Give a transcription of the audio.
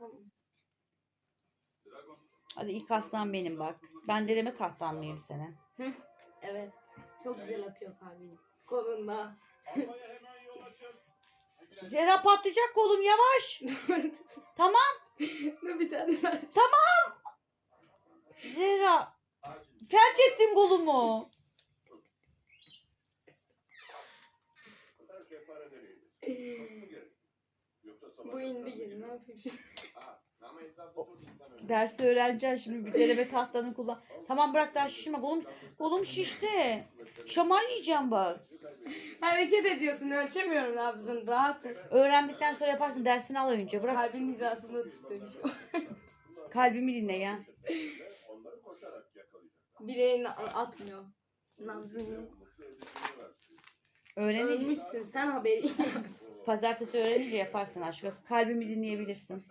Tamam. Hadi ilk aslan benim bak. Ben deneme tahtan mıyım senin? Evet. Çok güzel atıyor kalbini. Kolunda. Zehra patlayacak kolun yavaş. tamam Dur bir tane ver. Zehra. Felç ettim kolumu. Bu indi geri ne yapayım şimdi? Dersi öğreneceksin şimdi bir deneme tahtanı kullan. Tamam bırak daha şişme kolum, kolum şişti. Şamar yiyeceğim bak. Hareket ediyorsun ölçemiyorum nabzını rahat. Öğrendikten sonra yaparsın dersini al önce. Bırak Kalbin hizasında tut demiş kalbimi dinle ya. Bileğini a- atmıyor. Nabzın yok. Öğrenince Ölmüşsün sen haberin yok. pazartesi öğrenince yaparsın aşkım. Kalbimi dinleyebilirsin.